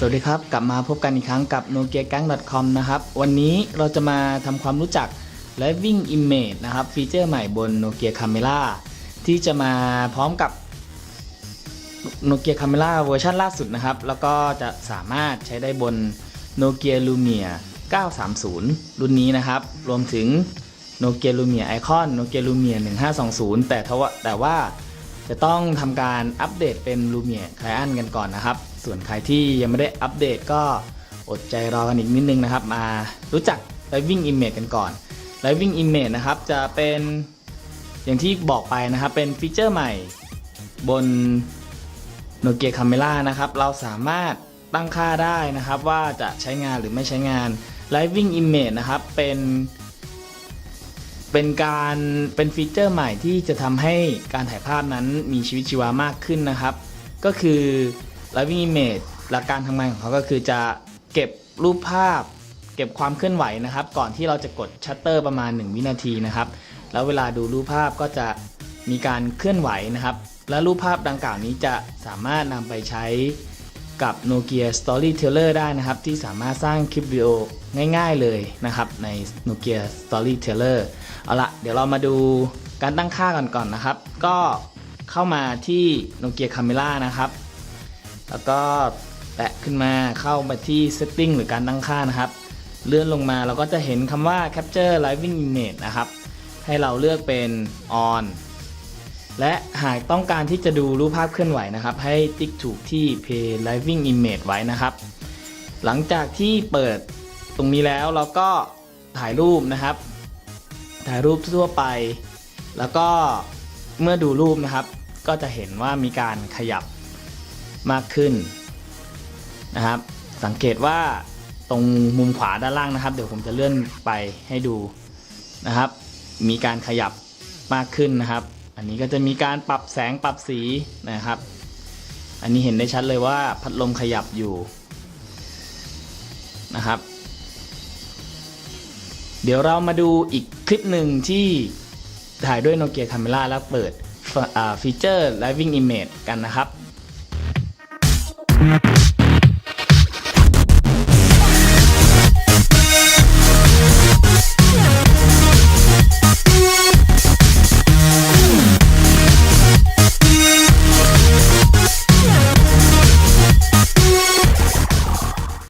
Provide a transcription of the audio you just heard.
สวัสดีครับ กลับมาพบกันอีกครั้งกับ n o k i a g a n g c o m นะครับ วันนี้เราจะมาทำความรู้จัก Living Image นะครับ ฟีเจอร์ใหม่บน Nokia Camera ที่จะมาพร้อมกับ Nokia Camera เวอร์ชันล่าสุดนะครับ แล้วก็จะสามารถใช้ได้บน Nokia Lumia 930 รุ่นนี้นะครับ รวมถึง Nokia Lumia Icon Nokia Lumia 1520 แต่ทว่าแต่ว่า จะต้องทำการอัปเดตเป็น Lumia Client กันก่อนนะครับ ส่วนใครที่ยังไม่ได้อัปเดตก็อดใจรอกันอีกนิดนึงนะครับ มารู้จัก Living Image กันก่อน Living Image นะครับจะเป็นอย่างที่บอกไปนะครับ เป็นฟีเจอร์ใหม่บน Nokia Camera นะครับ เราสามารถตั้งค่าได้นะครับ ว่าจะใช้งานหรือไม่ใช้งาน Living Image นะครับเป็น เป็นการเป็นฟีเจอร์ใหม่ที่จะทำให้การถ่ายภาพนั้นมีชีวิตชีวามากขึ้นนะครับ ก็คือ Living Image หลักการทำงานของเขาก็คือจะเก็บรูปภาพ เก็บความเคลื่อนไหวนะครับ ก่อนที่เราจะกดชัตเตอร์ประมาณ 1 วินาทีนะครับ แล้วเวลาดูรูปภาพก็จะมีการเคลื่อนไหวนะครับ และรูปภาพดังกล่าวนี้จะสามารถนำไปใช้กับ Nokia Storyteller ได้นะครับ ที่สามารถสร้างคลิปวิดีโอง่ายๆเลยนะครับ ใน Nokia Storyteller เอาละเดี๋ยวเรามาดูการตั้งค่ากันก่อนนะครับ ก็เข้ามาที่ Nokia Camera นะครับ แล้วก็แตะขึ้นมาเข้าไปที่ Setting หรือการตั้งค่านะครับ เลื่อนลงมาเราก็จะเห็นคำว่า Capture Living Image นะครับ ให้เราเลือกเป็น On และหากต้องการที่จะดูรูปภาพเคลื่อนไหวนะครับ ให้ติ๊กถูกที่ Play Living Image ไว้นะครับ หลังจากที่เปิดตรงนี้แล้วเราก็ถ่ายรูปนะครับ ถ่ายรูปทั่วไป แล้วก็เมื่อดูรูปนะครับ ก็จะเห็นว่ามีการขยับมากขึ้นนะครับ สังเกตว่าตรงมุมขวาด้านล่างนะครับ เดี๋ยวผมจะเลื่อนไปให้ดูนะครับ มีการขยับมากขึ้นนะครับ อันนี้ก็จะมีการปรับแสงปรับสีนะครับ อันนี้เห็นได้ชัดเลยว่าพัดลมขยับอยู่นะครับ เดี๋ยวเรามาดูอีก คลิปหนึ่งที่ถ่ายด้วยโนเกียคาเมล่าแล้วเปิดฟีเจอร์ Live Image กันนะครับ